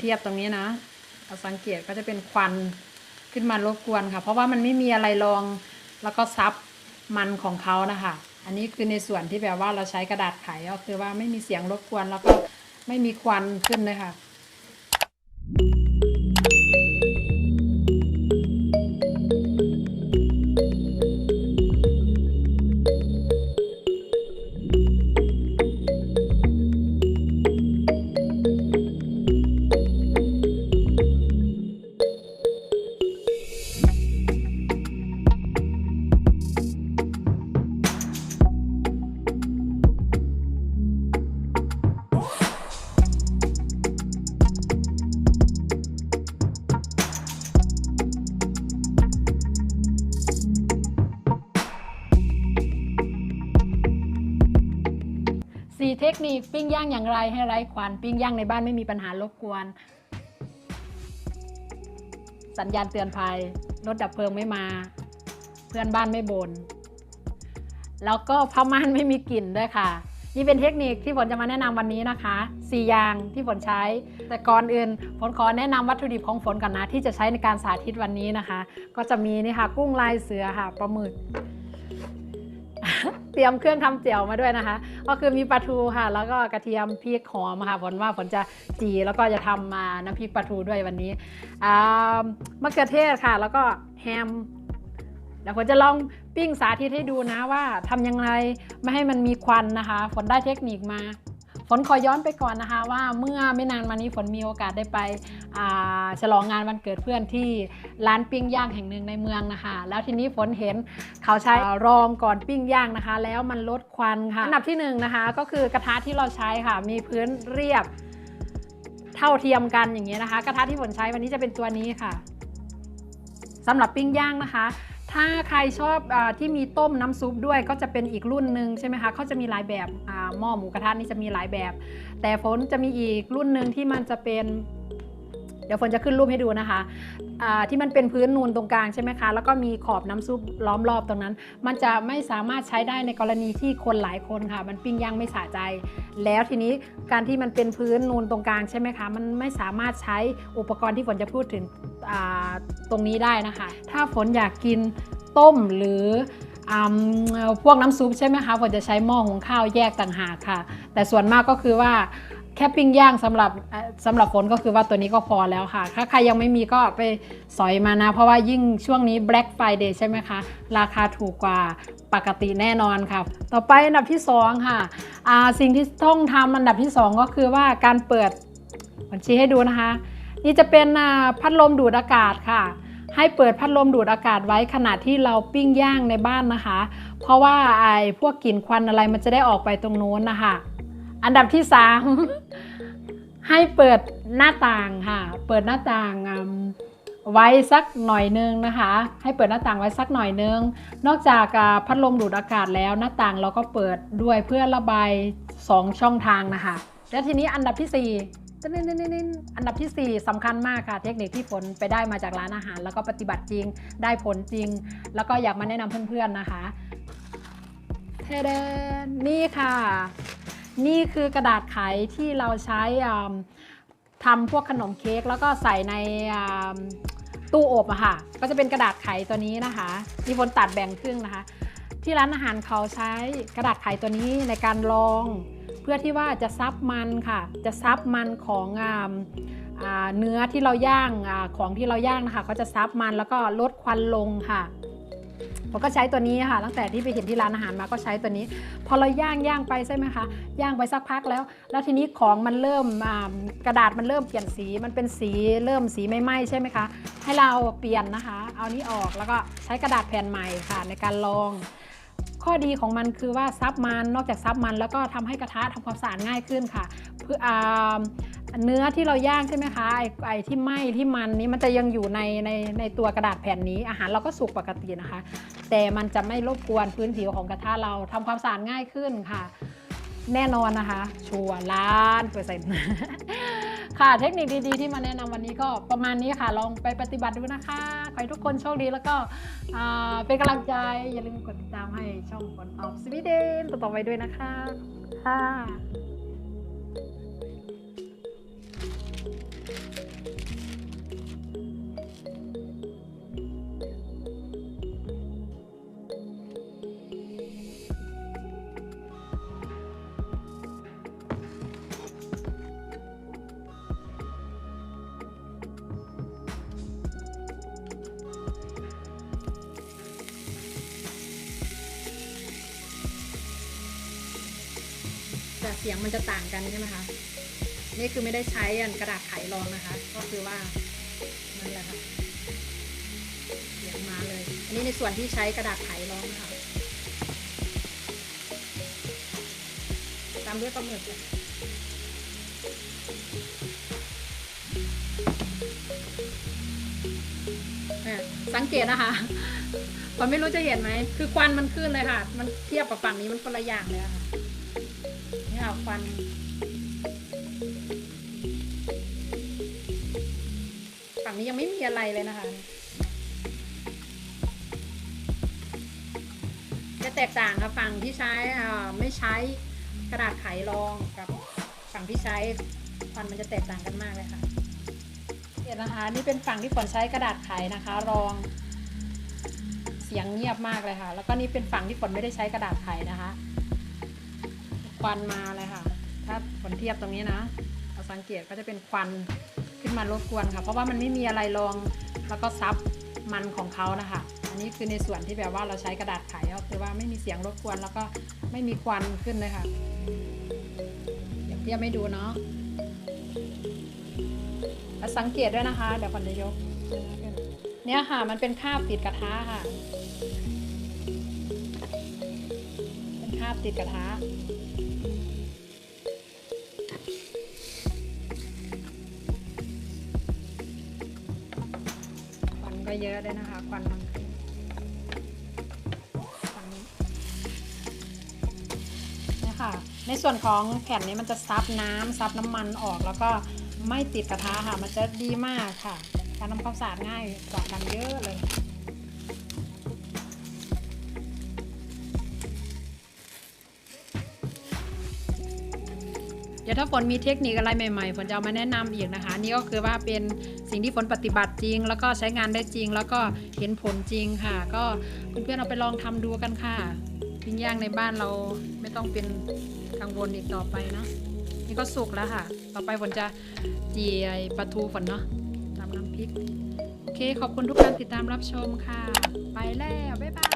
เทียบตรงนี้นะเราสังเกตก็จะเป็นควันขึ้นมารบกวนค่ะ เพราะว่ามันไม่มีอะไรรองแล้วก็ซับมันของเขานะคะ อันนี้คือในส่วนที่แบบว่าเราใช้กระดาษไขก็คือว่าไม่มีเสียงรบกวนแล้วก็ไม่มีควันขึ้นเลยค่ะ เทคนิคปิ้งย่างอย่างไรให้ไร้ควันปิ้งย่างในบ้านไม่มีปัญหารบกวน สัญญาณเตือนภัยรถดับเพลิงไม่มา เพื่อนบ้านไม่บน่นแล้วก็ผ้าม่านไม่มีกลิ่นด้วยค่ะ นี่เป็นเทคนิคที่ฝนจะมาแนะนำวันนี้นะคะ4อย่างที่ฝนใช้ แต่ก่อนอื่นฝนขอแนะนำวัตถุดิบของฝนก่อนนะที่จะใช้ในการสาธิตวันนี้นะคะ ก็จะมีนี่ค่ะ กุ้งลายเสือค่ะปลาหมึก เตรียมเครื่องทำเจียวมาด้วยนะคะ ก็คือมีปลาทูค่ะ แล้วก็กระเทียมพริกหอมค่ะฝนว่าฝนจะจีแล้วก็จะทำมาน้ำพริกปลาทูด้วยวันนี้มะเขือเทศค่ะ แล้วก็แฮมเดี๋ยวฝนจะลองปิ้งสาธิตให้ดูนะว่าทำยังไงไม่ให้มันมีควันนะคะ ฝนได้เทคนิคมา ฝนขอย้อนไปก่อนนะคะว่าเมื่อไม่นานมานี้ฝนมีโอกาสได้ไปฉลองงานวันเกิดเพื่อนที่ร้านปิ้งย่างแห่งหนึ่งในเมืองนะคะ แล้วทีนี้ฝนเห็นเขาใช้รองก่อนปิ้งย่างนะคะ แล้วมันลดควันค่ะอันดับที่หนึ่งนะคะก็คือกระทะที่เราใช้ค่ะ มีพื้นเรียบเท่าเทียมกันอย่างเงี้ยนะคะ กระทะที่ฝนใช้วันนี้จะเป็นตัวนี้ค่ะสำหรับปิ้งย่างนะคะ ถ้าใครชอบอที่มีต้มน้ำซุปด้วยก็จะเป็นอีกรุ่นหนึ่งใช่ไหมคะเขาจะมีหลายแบบหม้อหมูกระทะนี่จะมีหลายแบบ แต่ฝนจะมีอีกรุ่นหนึ่งที่มันจะเป็น ดี๋ยวฝนจะขึ้นรูปให้ดูนะคะอ่าที่มันเป็นพื้นนูนตรงกลางใช่ไหมคะ แล้วก็มีขอบน้ำซุปล้อมรอบตรงนั้น มันจะไม่สามารถใช้ได้ในกรณีที่คนหลายคนค่ะ มันปิ้งย่างไม่สะใจ แล้วทีนี้การที่มันเป็นพื้นนูนตรงกลางใช่ไหมคะ มันไม่สามารถใช้อุปกรณ์ที่ฝนจะพูดถึงตรงนี้ได้นะคะ ถ้าฝนอยากกินต้มหรือพวกน้ำซุปใช่ไหมคะฝนจะใช้หม้อหุงข้าวแยกต่างหากค่ะ แต่ส่วนมากก็คือว่า แค่ปิ้งย่างสำหรับเอ่อสำหรับฝนก็คือว่าตัวนี้ก็พอแล้วค่ะ ถ้าใครยังไม่มีก็ไปสอยมานะ เพราะว่ายิ่งช่วงนี้ Black Friday ใช่ไหมคะ ราคาถูกกว่าปกติแน่นอนค่ะต่อไปอันดับที่สองค่ะสิ่งที่ต้องทำอันดับที่สองก็คือว่าการเปิดผมชี้ให้ดูนะคะ นี่จะเป็นพัดลมดูดอากาศค่ะ ให้เปิดพัดลมดูดอากาศไว้ขณะที่เราปิ้งย่างในบ้านนะคะ เพราะว่าไอ้พวกกลิ่นควันอะไรมันจะได้ออกไปตรงโน้นนะคะ อันดับที่สามให้เปิดหน้าต่างค่ะ เปิดหน้าต่างไว้สักหน่อยนึงนะคะ ให้เปิดหน้าต่างไว้สักหน่อยนึง นอกจากพัดลมดูดอากาศแล้วหน้าต่างเราก็เปิดด้วยเพื่อระบายสองช่องทางนะคะ แล้วทีนี้อันดับที่สี่อันดับที่ 4สำคัญมากค่ะ เทคนิคที่ฝนไปได้มาจากร้านอาหาร แล้วก็ปฏิบัติจริง ได้ผลจริง แล้วก็อยากมาแนะนำเพื่อนๆนะคะเทเดนนี่ค่ะ นี่คือกระดาษไขที่เราใช้ทำพวกขนมเค้กแล้วก็ใส่ในตู้อบอะค่ะ ก็จะเป็นกระดาษไขตัวนี้นะคะมีฝนตัดแบ่งครึ่งนะคะ ที่ร้านอาหารเขาใช้กระดาษไขตัวนี้ในการรอง เพื่อที่ว่าจะซับมันค่ะ จะซับมันของอ่าอ่าเนื้อที่เราย่างอของที่เราย่างนะคะ ก็จะซับมันแล้วก็ลดควันลงค่ะ ผมก็ใช้ตัวนี้ค่ะ ตั้งแต่ที่ไปเห็นที่ร้านอาหารมาก็ใช้ตัวนี้ พอเราย่างย่างไปใช่ไหมคะย่างไปสักพักแล้ว แล้วทีนี้ของมันเริ่มกระดาษมันเริ่มเปลี่ยนสีมันเป็นสีเริ่มสีไม่ไหม้ใช่ไหมคะให้เราเปลี่ยนนะคะ เอานี้ออกแล้วก็ใช้กระดาษแผ่นใหม่ค่ะในการลอง ข้อดีของมันคือว่าซับมันนอกจากซับมัน แล้วก็ทำให้กระทะทำความสะอาดง่ายขึ้นค่ะเพื่ออเนื้อที่เราย่างใช่ไหมคะไอ้ไอที่ไหม้ที่มันนี้มันจะยังอยู่ในในในตัวกระดาษแผ่นนี้ อาหารเราก็สุกปกตินะคะ แต่มันจะไม่รบกวนพื้นผิวของกระทะเราทำความสะอาดง่ายขึ้นค่ะ แน่นอนนะคะ ชัวร์ล้านเปอร์เซ็นต์ค่ะเทคนิคดีๆที่มาแนะนำวันนี้ก็ประมาณนี้ค่ะ ลองไปปฏิบัติดูนะคะ ขอให้ทุกคนโชคดีแล้วก็เป็นกำลังใจ อย่าลืมกดติดตามให้ช่องฝนออฟสวีเดนต่อไปด้วยนะคะค่ะ เสียงมันจะต่างกันใช่ไหมคะนี่คือไม่ได้ใช้กระดาษไขรองนะคะ ก็คือว่านั่นแหละค่ะเสียงมาเลย อันนี้ในส่วนที่ใช้กระดาษไขรองค่ะตามด้วยปลาหมึกค่ะอะสังเกตนะคะผมไม่รู้จะเห็นไหม คือควันมันขึ้นเลยค่ะ มันเทียบกับฝั่งนี้มันคนละอย่างเลยค่ะ ค่ะควัน ฝั่งนี้ยังไม่มีอะไรเลยนะคะ จะแตกต่างกับฝั่งที่ใช้ไม่ใช้กระดาษไขรองกับฝั่งที่ใช้ควันมันจะแตกต่างกันมากเลยค่ะเห็นนะคะนี่เป็นฝั่งที่ฝนใช้กระดาษไขนะคะ รองเสียงเงียบมากเลยค่ะ แล้วก็นี่เป็นฝั่งที่ฝนไม่ได้ใช้กระดาษไขนะคะ ควันมาเลยค่ะ ถ้าฝนเทียบตรงนี้นะเราสังเกตก็จะเป็นควันขึ้นมารบกวนค่ะ เพราะว่ามันไม่มีอะไรรองแล้วก็ซับมันของเขานะคะ อันนี้คือในส่วนที่แบบว่าเราใช้กระดาษไขก็คือว่าไม่มีเสียงรบกวนแล้วก็ไม่มีควันขึ้นเลยค่ะเดี๋ยวเทียบให้ดูเนาะแล้วสังเกตด้วยนะคะ เดี๋ยวฝนจะยก เนี่ยค่ะ มันเป็นคาบติดกระทะค่ะาบติดกระทะควันก็เยอะด้วยนะคะควันมันขึ้นนี่ค่ะในส่วนของแผ่นนี้มันจะซับน้ำซับน้ำมันออกแล้วก็ไม่ติดกระทะค่ะ มันจะดีมากค่ะ การทำความสะอาดง่ายกว่ากันเยอะเลย เดี๋ยวถ้าฝนมีเทคนิคอะไรใหม่ๆฝนจะเอามาแนะนำอีกนะคะ นี่ก็คือว่าเป็นสิ่งที่ฝนปฏิบัติจริง แล้วก็ใช้งานได้จริง แล้วก็เห็นผลจริงค่ะ ก็เพื่อนๆเอาไปลองทำดูกันค่ะปิ้งย่างในบ้านเราไม่ต้องเป็นกังวลอีกต่อไปเนาะนี่ก็สุกแล้วค่ะ ต่อไปฝนจะจีไอปลาทูฝนเนาะตามน้ำพริก โอเคขอบคุณทุกการติดตามรับชมค่ะ ไปแล้ว บ๊ายบาย